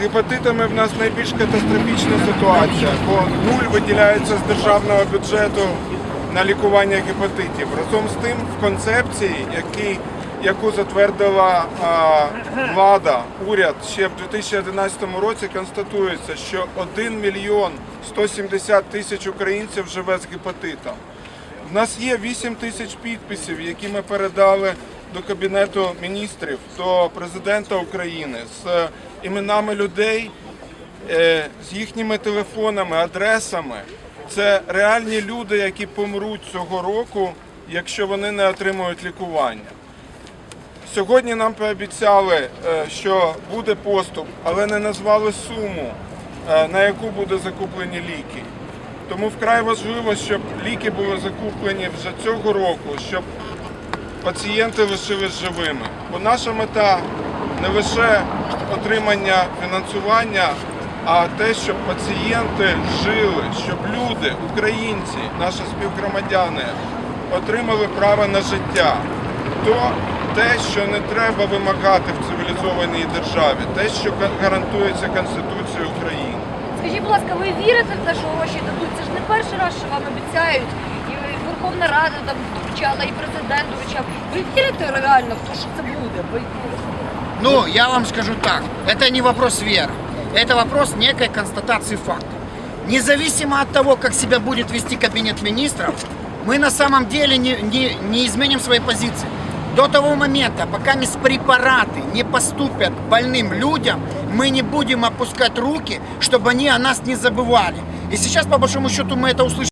Гепатитами в нас найбільш катастрофічна ситуація, бо нуль виділяється з державного бюджету на лікування гепатитів. Разом з тим, в концепції, який, яку затвердила а, влада, уряд ще в 2011 році, констатується, що 1 мільйон 170 тисяч українців живе з гепатитом. В нас є 8 тисяч підписів, які ми передали до Кабінету міністрів, до президента України з іменами людей, е, з їхніми телефонами, адресами. Це реальні люди, які помруть цього року, якщо вони не отримують лікування. Сьогодні нам пообіцяли, е, що буде поступ, але не назвали суму, е, на яку буде закуплені ліки. Тому вкрай важливо, щоб ліки були закуплені вже цього року, щоб пацієнти лишились живими. Бо наша мета не лише отримання фінансування, а те, щоб пацієнти жили, щоб люди, українці, наші співгромадяни отримали право на життя. То те, що не треба вимагати в цивілізованій державі, те, що гарантується Конституцією України. Скажіть, будь ласка, ви вірите в те, що гроші дадуть? Це ж не перший раз, що вам обіцяють. І Верховна Рада там обіцяла, і президент обіцяв. Ви вірите реально в те, що це буде? Ви Ну, я вам скажу так, это не вопрос веры, это вопрос некой констатации факта. Независимо от того, как себя будет вести кабинет министров, мы на самом деле не, не, не изменим своей позиции. До того момента, пока мисс препараты не поступят к больным людям, мы не будем опускать руки, чтобы они о нас не забывали. И сейчас, по большому счету, мы это услышали.